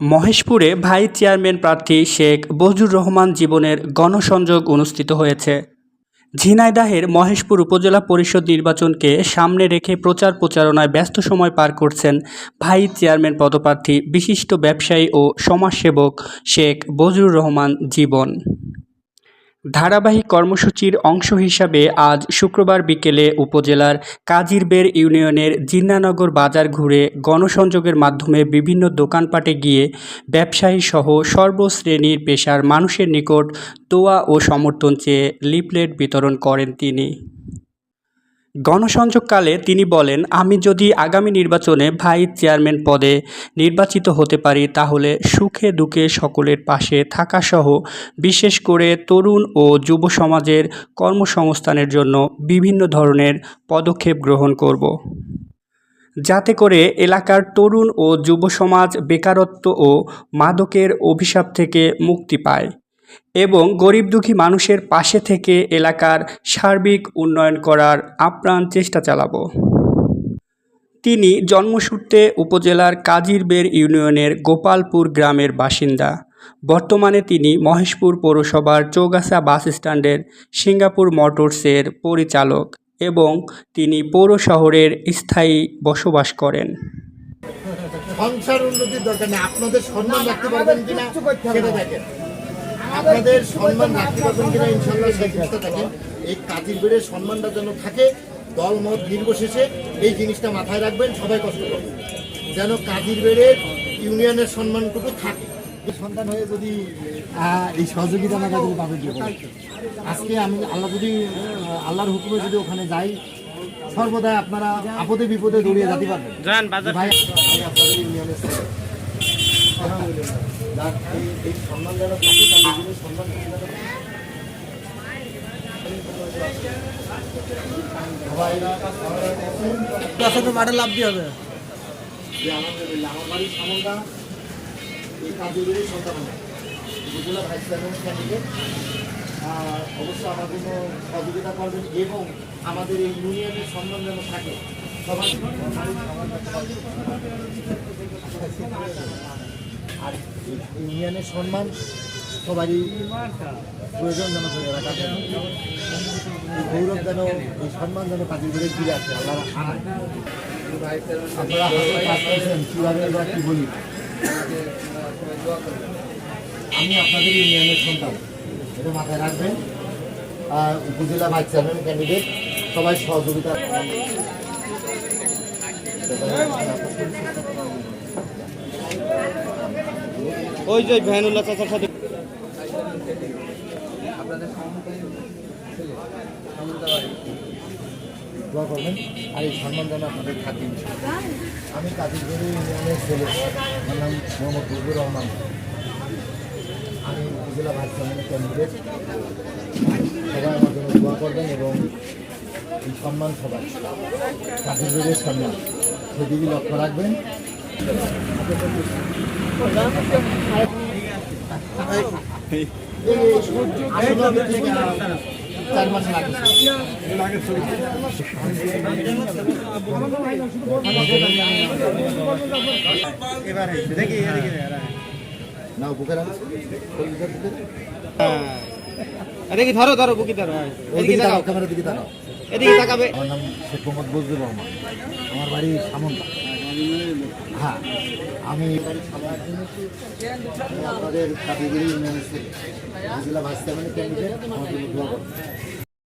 মহেশপুরে ভাই চেয়ারম্যান প্রার্থী শেখ বজুর রহমান জীবনের গণসংযোগ অনুষ্ঠিত হয়েছে। ঝিনাইদাহের মহেশপুর উপজেলা পরিষদ নির্বাচনকে সামনে রেখে প্রচার প্রচারণায় ব্যস্ত সময় পার করছেন ভাই চেয়ারম্যান পদপ্রার্থী, বিশিষ্ট ব্যবসায়ী ও সমাজসেবক শেখ বজুর রহমান জীবন। ধারাবাহিক কর্মসূচির অংশ হিসাবে আজ শুক্রবার বিকেলে উপজেলার কাজিরবের ইউনিয়নের জিন্নানগর বাজার ঘুরে গণসংযোগের মাধ্যমে বিভিন্ন দোকানপাটে গিয়ে ব্যবসায়ী সহ সর্বশ্রেণীর পেশার মানুষের নিকট দোয়া ও সমর্থন চেয়ে লিফলেট বিতরণ করেন তিনি। গণসংযোগকালে তিনি বলেন, আমি যদি আগামী নির্বাচনে ভাইস চেয়ারম্যান পদে নির্বাচিত হতে পারি, তাহলে সুখে দুঃখে সকলের পাশে থাকাসহ বিশেষ করে তরুণ ও যুব সমাজের কর্মসংস্থানের জন্য বিভিন্ন ধরনের পদক্ষেপ গ্রহণ করব। যাতে করে এলাকার তরুণ ও যুব সমাজ বেকারত্ব ও মাদকের অভিশাপ থেকে মুক্তি পায়। এবং গরিব দুঃখী মানুষের পাশে থেকে এলাকার সার্বিক উন্নয়ন করার আপ্রাণ চেষ্টা চালাবো। তিনি জন্মসূত্রে উপজেলার কাজিরবের ইউনিয়নের গোপালপুর গ্রামের বাসিন্দা। বর্তমানে তিনি মহেশপুর পৌরসভার চৌগাছা বাস স্ট্যান্ডের সিঙ্গাপুর মোটরসের পরিচালক এবং তিনি পৌর শহরের স্থায়ী বসবাস করেন। সংসার উন্নতির দরকার নেই। আপনাদের সম্মান রাখতে পারবেন কিনা, সেটা দেখেন। আপনাদের সম্মান রাখতে পারবেন কিনা ইনশাল্লাহ সেই জিনিসটা দেখেন। এই কাজের বেড়ে সম্মানটা যেন থাকে দল মত নির্বিশেষে এই জিনিসটা মাথায় রাখবেন সবাই কষ্ট করবেন যেন কাজের বেড়ে ইউনিয়নের সম্মানটুকু থাকে। সন্তান হয়ে যদি এই সহযোগিতা আমাকে যদি পাবে আজকে আমি আল্লাহ যদি আল্লাহর হুকুমে যদি ওখানে যাই সর্বদা আপনারা আপদে বিপদে দৌড়িয়ে যেতে পারবেন। ভাই আপনাদের ইউনিয়নের যার এই- সম্মান যেন থাকে, তার নিজেদের সম্মান তো মাঠে লাভ দিয়ে হবে? আমার বাড়ির সামনটা এই কাজেরই সন্তান উপজেলা ভাইস চেয়ারম্যান ক্যান্ডিডেট আর অবশ্যই আমার জন্য সহযোগিতা করবেন এবং আমাদের এই ইউনিয়নের সম্মান যেন থাকে সবাই আর ইউনিয়নের সম্মান সবারই প্রয়োজন যেন ধরে রাখা যায়। গৌরব যেন, এই সম্মান যেন কাজের ঘুরে ফিরে আসে আপনারা কি বলি? আমি আপনাদের ইউনিয়নের সন্তান, এটা মাথায় রাখবেন। আর উপজেলা ভাইস চেয়ারম্যান ক্যান্ডিডেট সবাই সহযোগিতা ওই যে ভ্যানুল্লাহ চাচার সাথে। দোয়া করবেন। আর আমি জন্য ইউনিয়নের ছেলে আমার নাম মোহাম্মদ মুজিবুর রহমান। আমি উপজেলা ভাইস চেয়ারম্যানের ক্যান্ডিডেট সবাই আমার জন্য দোয়া করবেন এবং সম্মান সবাই জন্য সম্মান। সেদিকে লক্ষ্য রাখবেন। আছে এদিকে ধরো ধরো বুকি ধরো হ্যাঁ। এদিকে তাকাও। ক্যামেরার দিকে তাকাও। এদিকে তাকাবে। আমার নাম শেখ মোহাম্মদ রহমান। আমার বাড়ি সামন্তা। হ্যাঁ আমি আমি আপনাদের কাটিগিরি জেলা ভাইস মানে ক্যান্ডিডেট আমাদের।